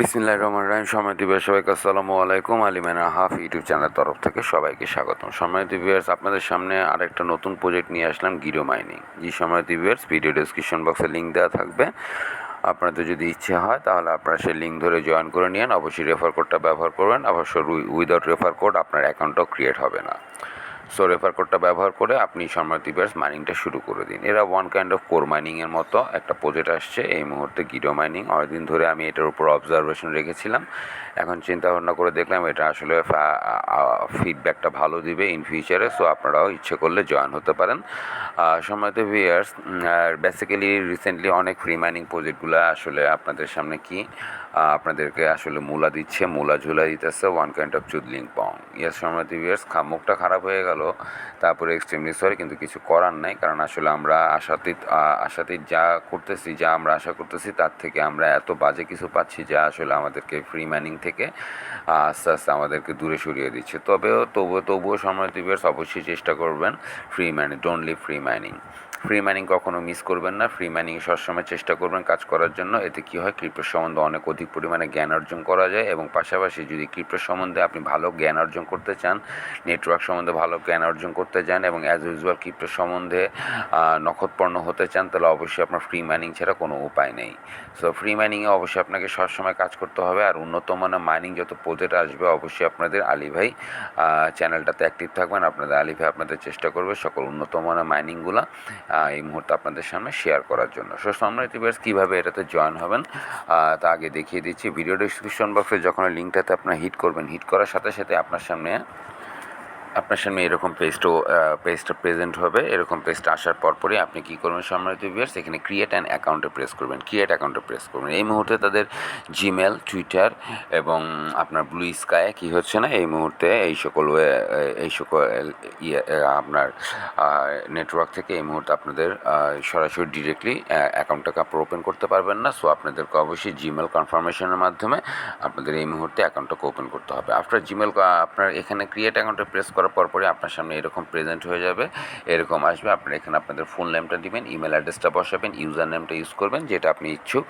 বিসমিল্লাহ রহমান রাহিম। সময় দিবস সবাইকে আসসালামু আলাইকুম। আলিমানা হাফ ইউটিউব চ্যানেল তরফ থেকে সবাইকে স্বাগতম। সময় দিবস আপনাদের সামনে আরেকটা নতুন প্রজেক্ট নিয়ে আসলাম গিরো মাইনিং জি সময় দিবস ভিডিও ডিসক্রিপশন বক্সে লিঙ্ক দেওয়া থাকবে। আপনাদের যদি ইচ্ছে হয়, তাহলে আপনারা সেই লিঙ্ক ধরে জয়েন করে নিন অবশ্যই রেফার কোডটা ব্যবহার করবেন। অবশ্য উইদাউট রেফার কোড আপনার অ্যাকাউন্টও ক্রিয়েট হবে না। সো রেফার কোডটা ব্যবহার করে আপনি সম্রাট দিবাস মাইনিংটা শুরু করে দিন। এরা ওয়ান কাইন্ড অফ কোর মাইনিংয়ের মতো একটা প্রজেক্ট আসছে। এই মুহূর্তে গিডো মাইনিং অনেকদিন ধরে আমি এটার উপর অবজারভেশন রেখেছিলাম। এখন চিন্তা ভাবনা করে দেখলাম এটা আসলে ফিডব্যাকটা ভালো দিবে ইন ফিউচারে সো আপনারাও ইচ্ছে করলে জয়েন হতে পারেন। সম্রাট ভিয়ার্স বেসিক্যালি রিসেন্টলি অনেক ফ্রি মাইনিং প্রজেক্টগুলো আসলে আপনাদের সামনে কি আপনাদেরকে আসলে মূলা দিচ্ছে, মূলা ঝুলা দিতেছে ওয়ান কাইন্ড অফ চুদলিং পং। ইয়াস সম্রাট ভিয়ার্স মুখটা খারাপ হয়ে গেল। তারপরে এক্সট্রিমলি সরি কিন্তু কিছু করার নাই, কারণ আসলে আমরা আশাতীত আশাতীত যা করতেছি, যা আমরা আশা করতেছি, তার থেকে আমরা এত বাজে কিছু পাচ্ছি যা আসলে আমাদেরকে ফ্রি ম্যানিং থেকে আস্তে আস্তে আমাদেরকে দূরে সরিয়ে দিচ্ছে। তবেও, তবুও তবুও দিবস অবশ্যই চেষ্টা করবেন ফ্রি ম্যানিং ডোনলি ফ্রি মাইনিং ফ্রি মাইনিং কখনো মিস করবেন না। ফ্রি মাইনিং সবসময় চেষ্টা করবেন কাজ করার জন্য। এতে কী হয়? ক্রিপ্টোর সম্বন্ধে অনেক অধিক পরিমাণে জ্ঞান অর্জন করা যায় এবং পাশাপাশি যদি ক্রিপ্টোর সম্বন্ধে আপনি ভালো জ্ঞান অর্জন করতে চান নেটওয়ার্ক সম্বন্ধে ভালো জ্ঞান অর্জন করতে চান এবং অ্যাজ ইউজুয়াল ক্রিপ্টোর সম্বন্ধে নখৎপর্ণ হতে চান, তাহলে অবশ্যই আপনার ফ্রি মাইনিং ছাড়া কোনো উপায় নেই। সো ফ্রি মাইনিংয়ে অবশ্যই আপনাকে সবসময় কাজ করতে হবে। আর উন্নত মানের মাইনিং যত প্রজেক্ট আসবে, অবশ্যই আপনাদের আলী ভাই চ্যানেলটাতে অ্যাক্টিভ থাকবেন। আপনাদের আলী ভাই আপনাদের চেষ্টা করবে সকল উন্নত মানের মাইনিংগুলো এই মুহূর্তে আপনাদের সামনে শেয়ার করার জন্য। সো সমৃদ্ধিবাস কীভাবে এটাতে জয়েন হবেন তা আগে দেখিয়ে দিচ্ছি। ভিডিও ডিসক্রিপশন বক্সে যখন লিঙ্কটাতে আপনারা হিট করবেন হিট করার সাথে সাথে আপনার সামনে আপনার সামনে এরকম পেজটাও পেজটা প্রেজেন্ট হবে, এরকম পেজটা আসার পরপরই আপনি কী করবেন সম্মানিত ভিউয়ার্স এখানে ক্রিয়েট অ্যান্ড অ্যাকাউন্টে প্রেস করবেন ক্রিয়েট অ্যাকাউন্টে প্রেস করবেন। এই মুহূর্তে তাদের জিমেল টুইটার এবং আপনার ব্লু স্কায়ে কী হচ্ছে না? এই মুহূর্তে এই সকল এই সকল ইয়ে আপনার নেটওয়ার্ক থেকে এই মুহূর্তে আপনাদের সরাসরি ডিরেক্টলি অ্যাকাউন্টটাকে আপনার ওপেন করতে পারবেন না। সো আপনাদেরকে অবশ্যই জিমেল কনফার্মেশনের মাধ্যমে আপনাদের এই মুহূর্তে অ্যাকাউন্টটাকে ওপেন করতে হবে। আফটার জিমেল আপনার এখানে ক্রিয়েট অ্যাকাউন্টে প্রেস করার পর পরে আপনার সামনে এরকম প্রেজেন্ট হয়ে যাবে। এরকম আসবে, আপনারা এখানে আপনাদের ফোন নেমটা দিবেন ইমেল অ্যাড্রেসটা বসাবেন ইউজার নেমটা ইউজ করবেন, যেটা আপনি ইচ্ছুক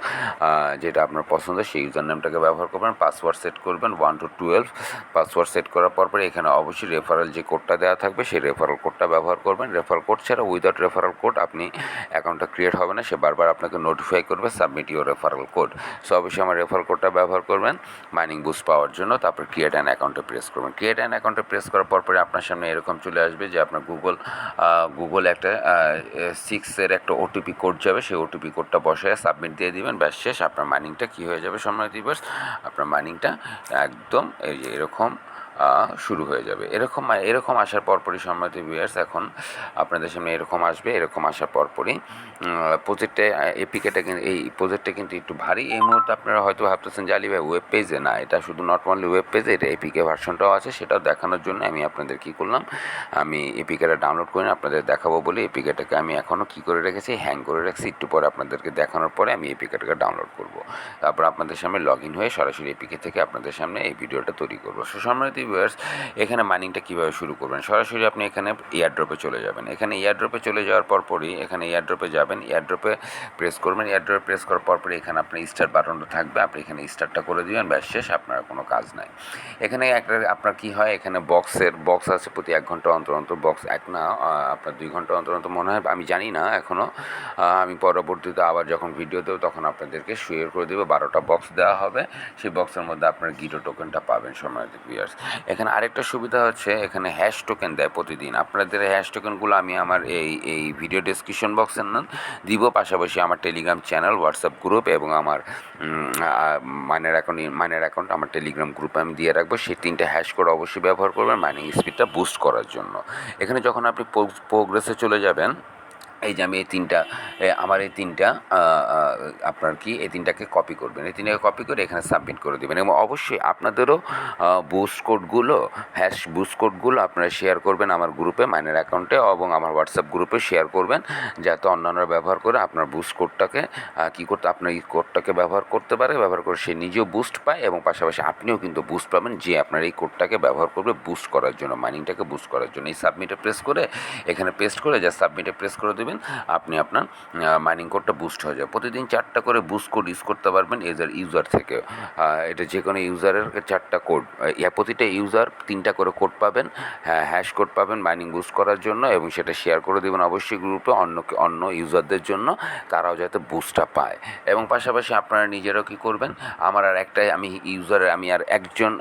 যেটা আপনার পছন্দ, সেই ইউজার নেমটাকে ব্যবহার করবেন পাসওয়ার্ড সেট করবেন one two twelve password set করার পর পরে এখানে অবশ্যই রেফারেল যে কোডটা দেওয়া থাকবে, সেই রেফারেল কোডটা ব্যবহার করবেন। রেফারেল কোড ছাড়া উইদাউট রেফারেল কোড আপনি অ্যাকাউন্টটা ক্রিয়েট হবে না, সে বারবার আপনাকে নোটিফাই করবে submit your referral code so অবশ্যই আমার রেফারেল কোডটা ব্যবহার করবেন মাইনিং বুস্ট পাওয়ার জন্য, তারপর ক্রিয়েট অ্যান অ্যাকাউন্টে প্রেস করবেন। ক্রিয়েট অ্যান অ্যাকাউন্টে প্রেস করার পর পরে আপনার সামনে এরকম চলে আসবে যে আপনার গুগল গুগল একটা সিক্সের একটা ওটিপি কোড যাবে, সেই ওটিপি কোডটা বসায় সাবমিট দিয়ে দিবেন। ব্যাস, শেষ। আপনার মাইনিংটা কী হয়ে যাবে সময় দিবস আপনার মাইনিংটা একদম এই যে এরকম শুরু হয়ে যাবে। এরকম এরকম আসার পরপরই সম্মানিত ভিউয়ার্স এখন আপনাদের সামনে এরকম আসবে, এরকম আসার পরপরই। প্রজেক্টে এপিকেটা কিন্তু এই প্রজেক্টটা কিন্তু একটু ভারী। এই মুহূর্তে আপনারা হয়তো ভাবতেছেন আলি ভাই ওয়েব পেজে না, এটা শুধু নট অনলি ওয়েব পেজে এটা এপিকে ভার্সনটাও আছে, সেটাও দেখানোর জন্য আমি আপনাদের কী করলাম, আমি এপিকেটা ডাউনলোড করে আপনাদের দেখাবো বলে এপিকেটাকে আমি এখনও কী করে রেখেছি হ্যাং করে রাখছি, একটু পরে আপনাদেরকে দেখানোর পরে আমি এপিকেটাকে ডাউনলোড করব। তারপর আপনাদের সামনে লগ ইন হয়ে সরাসরি এপিকে থেকে আপনাদের সামনে এই ভিডিওটা তৈরি করব। সুসম্মানিত ভিউয়ার্স এখানে মাইনিংটা কীভাবে শুরু করবেন? সরাসরি আপনি এখানে এয়ারড্রপে চলে যাবেন। এখানে এয়ারড্রপে চলে যাওয়ার পরপরই এখানে এয়ারড্রপে যাবেন এয়ারড্রপে প্রেস করবেন এয়ারড্রপে প্রেস করার পরপরই এখানে আপনার স্টার বাটনটা থাকবে, আপনি এখানে স্টারটা করে দিবেন, ব্যাস, শেষ, আপনার কোনো কাজ নাই। এখানে একটা আপনার কি হয়, এখানে বক্সের বক্স আছে প্রতি এক ঘণ্টা অন্তর অন্তর বক্স এক না আপনার দুই ঘণ্টা অন্তর অন্তর মনে হয়, আমি জানি না এখনও আমি পরবর্তীতে আবার যখন ভিডিও দেবো তখন আপনাদেরকে শেয়ার করে দেবো, বারোটা বক্স দেওয়া হবে, সেই বক্সের মধ্যে আপনার গিরো টোকেনটা পাবেন সময় ভিউয়ার্স এখানে আরেকটা সুবিধা হচ্ছে, এখানে হ্যাশ টোকেন দেয় প্রতিদিন। আপনাদের হ্যাশ টোকেনগুলো আমি আমার এই এই ভিডিও ডিসক্রিপশন বক্সে দিব, পাশাপাশি আমার টেলিগ্রাম চ্যানেল হোয়াটসঅ্যাপ গ্রুপ এবং আমার মাইনের অ্যাকাউন্ট মাইনের অ্যাকাউন্ট আমার টেলিগ্রাম গ্রুপে আমি দিয়ে রাখব। সেই তিনটে হ্যাশ কোড অবশ্যই ব্যবহার করবেন মাইনিং স্পিডটা বুস্ট করার জন্য। এখানে যখন আপনি প্রোগ্রেসে চলে যাবেন এই যে আমি এই তিনটা আমার এই তিনটা আপনার কি এই তিনটাকে কপি করবেন। এই তিনটাকে কপি করে এখানে সাবমিট করে দেবেন এবং অবশ্যই আপনাদেরও বুস্ট কোডগুলো হ্যাশ বুস্ট কোডগুলো আপনারা শেয়ার করবেন আমার গ্রুপে মাইনের অ্যাকাউন্টে এবং আমার হোয়াটসঅ্যাপ গ্রুপে শেয়ার করবেন যাতে অন্যান্যরা ব্যবহার করে আপনার বুস্ট কোডটাকে কী করতে, আপনার এই কোডটাকে ব্যবহার করতে পারে, ব্যবহার করে সে নিজেও বুস্ট পায় এবং পাশাপাশি আপনিও কিন্তু বুস্ট পাবেন যে আপনার এই কোডটাকে ব্যবহার করবে বুস্ট করার জন্য মাইনিংটাকে বুস্ট করার জন্য। এই সাবমিটে প্রেস করে, এখানে পেস্ট করে যা সাবমিটে প্রেস করে দেবেন। আপনি আপনার মাইনিং কোডটা বুস্ট হয়ে যাবে প্রতিদিন চারটা করে বুস্ট কোড ইউজ করতে পারবেন এজার ইউজার থেকে। এটা যে কোনো ইউজারের চারটা কোড প্রতিটা ইউজার তিনটা করে কোড পাবেন হ্যাঁ হ্যাশ কোড পাবেন মাইনিং বুস্ট করার জন্য এবং সেটা শেয়ার করে দেবেন অবশ্যই গ্রুপে অন্য অন্য ইউজারদের জন্য তারাও যাতে বুস্টটা পায়। এবং পাশাপাশি আপনারা নিজেরাও কী করবেন, আমার আর একটাই, আমি ইউজারের আমি আর একজন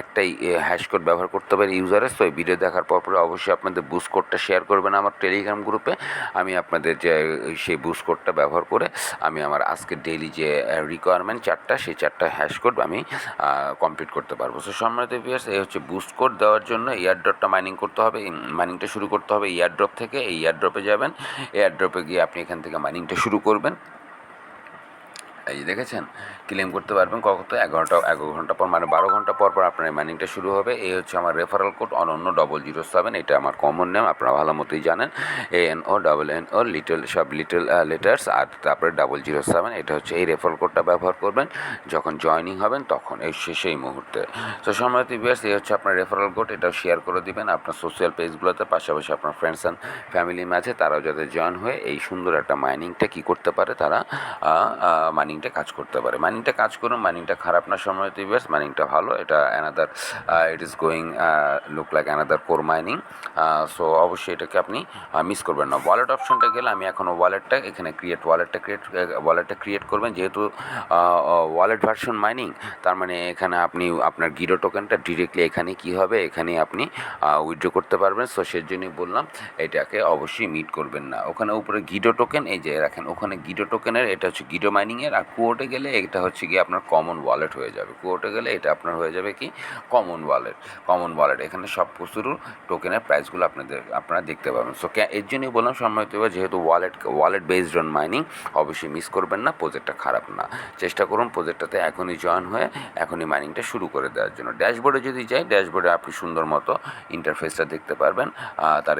একটাই হ্যাশ কোড ব্যবহার করতে পারি ইউজারের তো ভিডিও দেখার পর পরে অবশ্যই আপনাদের বুস্ট কোডটা শেয়ার করবেন আমার টেলিগ্রাম গ্রুপে আমি আপনাদের যে সেই বুস্ট কোডটা ব্যবহার করে আমি আমার আজকে ডেইলি যে রিকোয়ারমেন্ট চারটা, সেই চারটা হ্যাশ কোড আমি কমপ্লিট করতে পারব। সো সম্মানিত ভিউয়ার্স এই হচ্ছে বুস্ট কোড দেওয়ার জন্য এয়ারড্রপটা মাইনিং করতে হবে। মাইনিংটা শুরু করতে হবে এয়ারড্রপ থেকে। এই এয়ারড্রপে যাবেন। এয়ারড্রপে গিয়ে আপনি এখান থেকে মাইনিংটা শুরু করবেন। এই দেখেছেন? ক্লেম করতে পারবেন কত? এগারোটা এগারো ঘণ্টা পর মানে বারো ঘণ্টা পর পর আপনার মাইনিংটা শুরু হবে। এই হচ্ছে আমার referral code Ananya double zero seven এটা আমার কমন নেম আপনারা ভালো মতোই জানেন। A N O double N O little সব লিটল লেটার্স আর তারপরে ডাবল জিরো সেভেন এটা হচ্ছে এই রেফারেল কোডটা ব্যবহার করবেন। যখন জয়নিং হবেন, তখন এই সেই মুহূর্তে। তো সম্রাট ইবিএস এই হচ্ছে আপনার রেফারেল কোড এটাও শেয়ার করে দিবেন। আপনার সোশ্যাল পেজগুলোতে পাশাপাশি আপনার ফ্রেন্ডস অ্যান্ড ফ্যামিলির মাঝে তারাও যাতে জয়েন হয়ে এই সুন্দর একটা মাইনিংটা কী করতে পারে, তারা মাইনিংটা কাজ করতে পারে। মাইনিংটা কাজ করুন মাইনিংটা খারাপ না সময় ইবিএস মাইনিংটা ভালো, এটা another it is going look like another core mining so অবশ্যই এটাকে আপনি মিস করবেন না। ওয়ালেট অপশনটা গেলে আমি এখনও ওয়ালেটটা এখানে ক্রিয়েট ওয়ালেটটা ক্রিয়েট ওয়ালেটটা ক্রিয়েট করবেন। যেহেতু ওয়ালেট ভার্সন মাইনিং তার মানে এখানে আপনি, আপনার গিরো টোকেনটা ডিরেক্টলি এখানে কি হবে? এখানে আপনি উইথড্র করতে পারবেন। সো সেই জন্যই বললাম, এটাকে অবশ্যই মিট করবেন না। ওখানে উপরে গিডো টোকেন এই যে রাখেন, ওখানে গিডো টোকেনের এটা হচ্ছে গিডো মাইনিংয়ের আর কুয়োটে গেলে এটা হচ্ছে কি আপনার কমন ওয়ালেট হয়ে যাবে। কুয়োটে গেলে এটা আপনার হয়ে যাবে কি? কমন ওয়ালেট কমন ওয়ালেট এখানে সব কিছুর টোকেনের প্রাইসগুলো আপনাদের, আপনারা দেখতে পাবেন। সো এর জন্যই বললাম, সম্মানিত যেহেতু wallet wallet based on mining অবশ্যই মিস করবেন না প্রজেক্টটা খারাপ না। চেষ্টা করুন প্রজেক্টটাতে এখনই জয়েন হয়ে, এখনই মাইনিংটা শুরু করে দেওয়ার জন্য। ড্যাশবোর্ডে যদি যাই ড্যাশবোর্ডে আপনি সুন্দর মতো ইন্টারফেসটা দেখতে পারবেন তার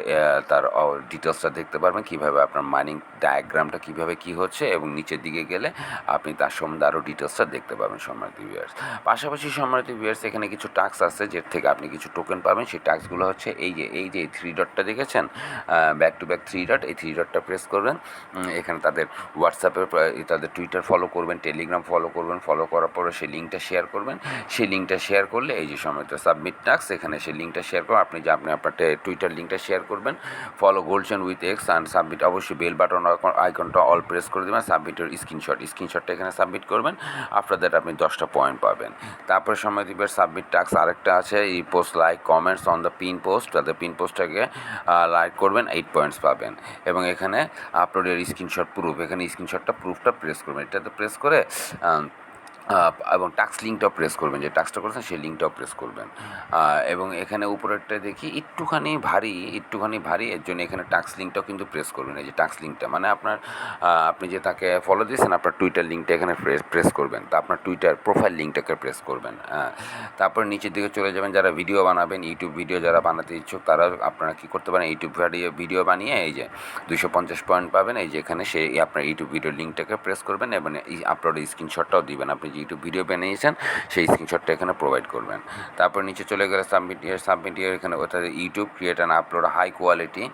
তার ডিটেলসটা দেখতে পারবেন, কীভাবে আপনার মাইনিং ডায়াগ্রামটা কীভাবে কী হচ্ছে, এবং নিচের দিকে গেলে আপনি তার সম্বন্ধে আরও ডিটেলসটা দেখতে পাবেন সম্মানিত ভিউয়ার্স পাশাপাশি সম্মানিত ভিউয়ার্স এখানে কিছু টাস্ক আছে, যের থেকে আপনি কিছু টোকেন পাবেন। সেই টাস্কগুলো হচ্ছে এই যে এই যে থ্রি ডটটা দেখেছেন? Back to back three dot এই থ্রি ডটটা প্রেস করবেন। এখানে তাদের হোয়াটসঅ্যাপে তাদের টুইটার ফলো করবেন টেলিগ্রাম ফলো করবেন। ফলো করার পরে সেই লিঙ্কটা শেয়ার করবেন। সেই লিঙ্কটা শেয়ার করলে এই যে সময় তো সাবমিট টাস্ক এখানে সেই লিঙ্কটা শেয়ার করুন আপনি যে, আপনি আপনার টুইটার লিঙ্কটা শেয়ার করবেন ফলো গোল্ডসেন উইথ এক্স অ্যান্ড সাবমিট অবশ্যই বেল বাটন আইকনটা অল প্রেস করে দেবেন। সাবমিটের স্ক্রিনশট স্ক্রিনশটটা এখানে সাবমিট করবেন। দ্যাট আপনি দশটা পয়েন্ট পাবেন। তারপরে সময় দিবেন সাবমিট টাক্স আরেকটা আছে, এই post like comments on the pin post তাদের পিন পোস্টটাকে লাইক করবেন এইট পয়েন্টস পাবেন। এবং এখানে আপলোডের স্ক্রিনশট প্রুফ এখানে স্ক্রিনশটটা প্রুফটা প্রেস করবেন। এটাতে প্রেস করে এবং টাক্স লিঙ্কটাও প্রেস করবেন, যে টাক্সটা করেছেন সেই লিঙ্কটাও প্রেস করবেন। এবং এখানে উপরেরটা দেখি একটুখানি ভারী একটুখানি ভারী, এর জন্য এখানে টাক্স লিঙ্কটাও কিন্তু প্রেস করবেন, এই যে টাক্স লিঙ্কটা। মানে আপনার আপনি যে তাকে ফলো দিয়েছেন, আপনার টুইটার লিঙ্কটা এখানে প্রেস করবেন। তা আপনার টুইটার প্রোফাইল লিঙ্কটাকে প্রেস করবেন হ্যাঁ। তারপর নিচের দিকে চলে যাবেন, যারা ভিডিও বানাবেন ইউটিউব ভিডিও যারা বানাতে ইচ্ছুক, তারা আপনারা কী করতে পারেন ইউটিউব ভিডিও ভিডিও বানিয়ে এই যে দুশো পঞ্চাশ পয়েন্ট পাবেন, এই যে এখানে সেই আপনার ইউটিউব ভিডিও লিঙ্কটাকে প্রেস করবেন এবং এই আপলোডের স্ক্রিনশটটাও দিবেন। আপনি যে ইউটিউব ভিডিও বানিয়েছেন, সেই স্ক্রিনশটটা এখানে প্রোভাইড করবেন। তারপর নিচে চলে গেলে সাবমিট সাবমিট এখানে অর্থাৎ YouTube create and upload high quality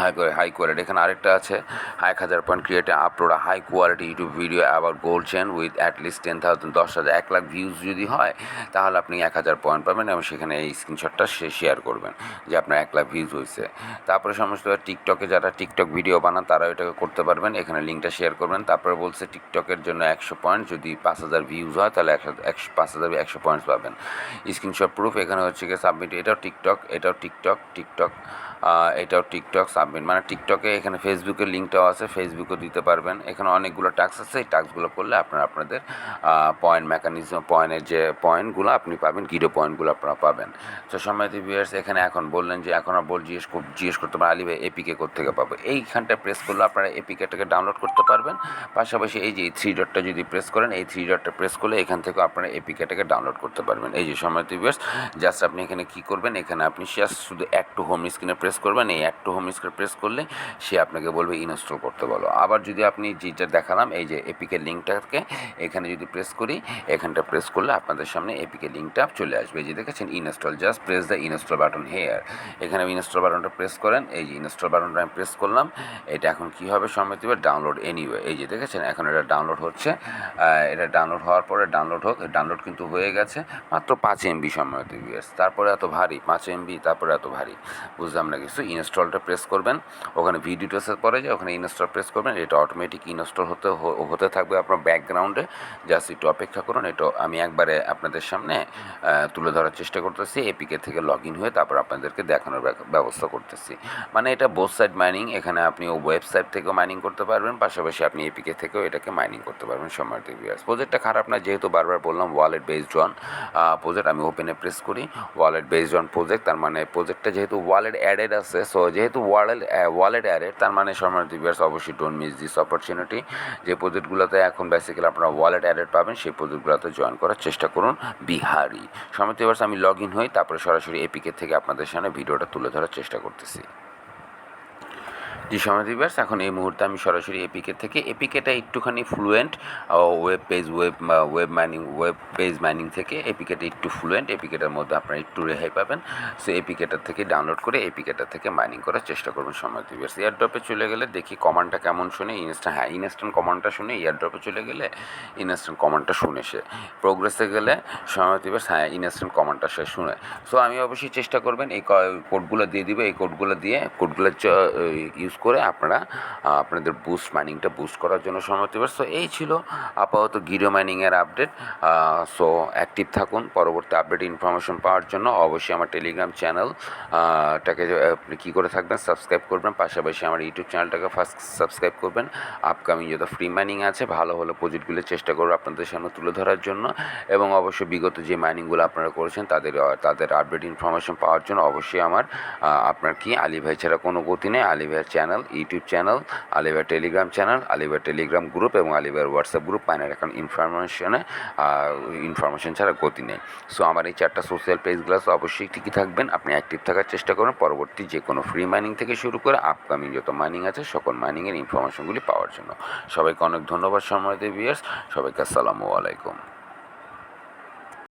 high high quality এখানে আরেকটা আছে এক হাজার point ক্রিয়েটে upload high quality YouTube video about gold chain with at least ten thousand দশ হাজার, এক লাখ ভিউজ যদি হয়, তাহলে আপনি এক হাজার পয়েন্ট পাবেন এবং সেখানে এই স্ক্রিনশটটা সে শেয়ার করবেন, যে আপনার এক লাখ ভিউজ হয়েছে। তারপরে সমস্ত টিকটকে যারা টিকটক ভিডিও বানান, তারাও এটাকে করতে পারবেন। এখানে লিঙ্কটা শেয়ার করবেন। তারপরে বলছে টিকটকের জন্য একশো পয়েন্ট যদি পাঁচ হাজার ভিউজ হয়, তাহলে একশো একশো, পাঁচ হাজার, একশো পয়েন্টস পাবেন। স্ক্রিনশট প্রুফ এখানে হচ্ছে গিয়ে সাবমিট এটাও টিকটক এটাও টিকটক টিকটক এটাও টিকটক সাবমিট মানে টিকটকে এখানে ফেসবুকের লিঙ্কটাও আছে ফেসবুকও দিতে পারবেন। এখানে অনেকগুলো টাস্ক আছে, এই টাস্কগুলো করলে আপনারা আপনাদের পয়েন্ট মেকানিজম পয়েন্টের যে পয়েন্টগুলো আপনি পাবেন গিরো পয়েন্টগুলো আপনারা পাবেন। তো সময়তে ভিউয়ার্স এখানে এখন বললেন যে, এখন বল জিজ্ঞেস জিজ্ঞেস করতে পারেন, আলী ভাই এপিকে থেকে পাবো? এইখানটা প্রেস করলে আপনারা এপিকেটাকে ডাউনলোড করতে পারবেন। পাশাপাশি এই যে থ্রি ডটটা যদি প্রেস করেন, এই থ্রি ডটটা প্রেস করলে এখান থেকে আপনারা এপিকেটাকে ডাউনলোড করতে পারবেন। এই যে সময়তে ভিউয়ার্স জাস্ট আপনি এখানে কী করবেন, এখানে আপনি জাস্ট শুধু অ্যাড টু হোম স্ক্রিনে প্রেস করবেন এই অ্যাড টু হোম স্ক্রিনে প্রেস করলে সে আপনাকে বলবে ইনস্টল করতে বলো। আবার যদি আপনি যেটা দেখালাম, এই যে এপিকের লিঙ্কটাকে, এখানে যদি প্রেস করি, এখানটা প্রেস করলে আপনাদের সামনে এপিকের লিঙ্কটা চলে আসবে। যে দেখেছেন, install just press the install button here এখানে ইনস্টল বাটনটা প্রেস করেন, এই যে ইনস্টল বাটনটা আমি প্রেস করলাম, এটা এখন কী হবে সম্মতি ডাউনলোড এনিওয়ে এই যে দেখেছেন, এখন এটা ডাউনলোড হচ্ছে। এটা ডাউনলোড হওয়ার পরে ডাউনলোড হোক ডাউনলোড কিন্তু হয়ে গেছে, মাত্র পাঁচ এমবি সম্মত তারপরে এত ভারী, পাঁচ এমবি তারপরে এত ভারী। বুঝলাম না কিছু ইনস্টলটা প্রেস করবেন। ওখানে ভিডিও টেসের পরে যে ওখানে ইনস্টল প্রেস করবেন, এটা অটোমেটিক ইনস্টল হতে হতে থাকবে আপনার ব্যাকগ্রাউন্ডে জাস্ট একটু অপেক্ষা করুন, এটা আমি একবারে আপনাদের সামনে তুলে ধরার চেষ্টা করতেছি এপিকে থেকে লগ ইন হয়ে তারপর আপনাদেরকে দেখানোর ব্যবস্থা করতেছি। মানে এটা বোথ সাইড মাইনিং এখানে আপনি ওয়েবসাইট থেকেও মাইনিং করতে পারবেন, পাশাপাশি আপনি এপিকে থেকেও এটাকে মাইনিং করতে পারবেন সময় ভিউয়ার্স প্রজেক্টটা খারাপ না, যেহেতু বারবার বললাম ওয়ালেট বেসড অন প্রজেক্ট আমি ওপেনে প্রেস করি। ওয়ালেট বেসড অন প্রজেক্ট তার মানে প্রজেক্টটা যেহেতু ওয়ালেট অ্যাডেড আছে সো যেহেতু ওয়ালেট ওয়ালেট অ্যাডেড তার মানে সময় ভিউয়ার্স অবশ্যই ডোন্ট মিস দিস অপরচুনিটি যে প্রজেক্টগুলোতে এখন বেসিক্যালি আপনারা ওয়ালেট অ্যাডেড পাবেন, সেই প্রজেক্টগুলোতে জয়েন করার চেষ্টা করুন বিহারি। সময় ভিউয়ার্স আমি লগ ইন হই, তারপরে সরাসরি এপিকে থেকে আপনাদের সামনে ভিডিওটা তুলে ধরার চেষ্টা করতেছি। জি সমাধিবাস এখন এই মুহূর্তে আমি সরাসরি এপিকে থেকে। এপিকেটা একটুখানি fluent web page web web mining web page mining থেকে এপিকেটা একটু ফ্লুয়েন্ট এপিকেটার মধ্যে আপনারা একটু রেহাই পাবেন। সো এপিকেটার থেকে ডাউনলোড করে এপিকেটার থেকে মাইনিং করার চেষ্টা করবেন সমাধিবাস এয়ারড্রপে চলে গেলে দেখি কমান্ডটা কেমন শুনে ইনস্ট্যান্ট হ্যাঁ ইনস্ট্যান্ট কমান্ডটা শুনে এয়ারড্রপে চলে গেলে ইনস্ট্যান্ট কমান্ডটা শুনে সে। প্রোগ্রেসে গেলে সমাধিবাস হ্যাঁ ইনস্ট্যান্ট কমান্ডটা সে শুনে। সো আমি অবশ্যই চেষ্টা করবেন, এই কোডগুলো দিয়ে দিবে। এই কোডগুলো দিয়ে কোডগুলো ইউজ করে আপনারা আপনাদের বুস্ট মাইনিংটা বুস্ট করার জন্য সম্মতি সো এই ছিল আপাতত গিরো মাইনিংয়ের আপডেট সো অ্যাক্টিভ থাকুন। পরবর্তী আপডেট ইনফরমেশন পাওয়ার জন্য অবশ্যই আমার টেলিগ্রাম চ্যানেল টাকে আপনি কী করে থাকবেন সাবস্ক্রাইব করবেন। পাশাপাশি আমার ইউটিউব চ্যানেলটাকে ফার্স্ট সাবস্ক্রাইব করবেন। আপকামিং যত ফ্রি মাইনিং আছে, ভালো ভালো প্রজেক্টগুলো চেষ্টা করব আপনাদের সামনে তুলে ধরার জন্য। এবং অবশ্যই বিগত যে মাইনিংগুলো আপনারা করেছেন, তাদের তাদের আপডেট ইনফরমেশন পাওয়ার জন্য অবশ্যই আমার আপনার কি, আলী ভাই ছাড়া কোনো গতি নেই। আলী ভাইয়ের চ্যানেল ইউটিউব চ্যানেল আলী ভাইয়ের টেলিগ্রাম চ্যানেল আলী ভাইয়ের টেলিগ্রাম গ্রুপ এবং আলী ভাইয়ের হোয়াটসঅ্যাপ গ্রুপ পাইনের এখন ইনফরমেশনে ইনফরমেশন ছাড়া গতি নেই। সো আমার এই চারটা সোশ্যাল পেজগুলো অবশ্যই ঠিকই থাকবেন। আপনি অ্যাক্টিভ থাকার চেষ্টা করুন। পরবর্তী যে কোনো ফ্রি মাইনিং থেকে শুরু করে আপকামিং যত মাইনিং আছে, সকল মাইনিংয়ের ইনফরমেশনগুলি পাওয়ার জন্য। সবাইকে অনেক ধন্যবাদ, সময় দিয়ে বিয়ার্স সবাইকে আসসালামু আলাইকুম।